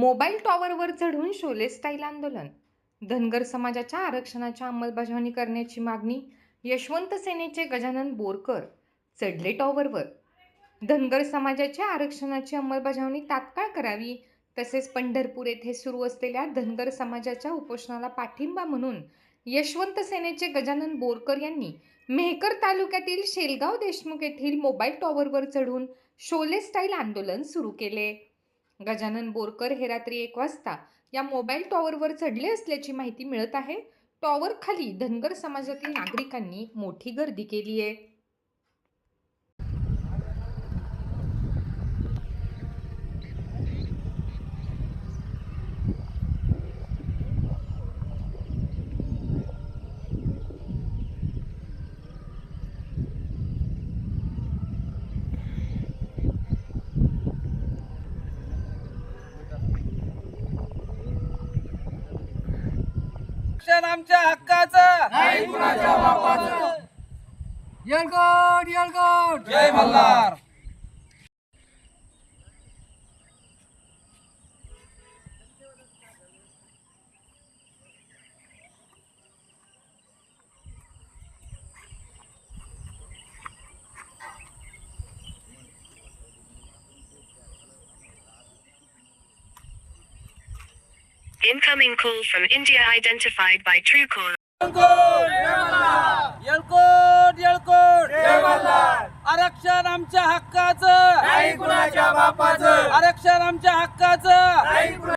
Mobile टॉवरवर चढून Sholay style आंदोलन. धनगर समाजाच्या आरक्षणाच्या अंमलबजावणी करण्याची मागणी यशवंत सेनेचे गजानन बोरकर चढले टॉवरवर. धनगर समाजाच्या आरक्षणाची अंमलबजावणी तात्काळ करावी तसेच पंढरपूर येथे सुरू असलेल्या धनगर समाजाच्या उपोषणाला पाठिंबा म्हणून यशवंत सेनेचे गजानन बोरकर यांनी मेहकर तालुक्यातील शेलगाव देशमुख येथील मोबाईल टॉवरवर चढून शोले स्टाईल आंदोलन सुरू केले. गजानन बोरकर हे रात्री एक वाजता या मोबाईल टॉवरवर चढले असल्याची माहिती मिळत आहे. टॉवर खाली धनगर समाजातील नागरिकांनी मोठी गर्दी केली आहे. शिक्षण आमच्या हक्काचं. नाही कुणाच्या बापाचं. येळकोट येळकोट. जय Malhar. Incoming call from India identified by Truecaller. येळकोट येळकोट जय मल्हार आरक्षण आमच्या हक्काचं. नाही कुणाच्या बापाचं. आरक्षण आमच्या हक्काचं.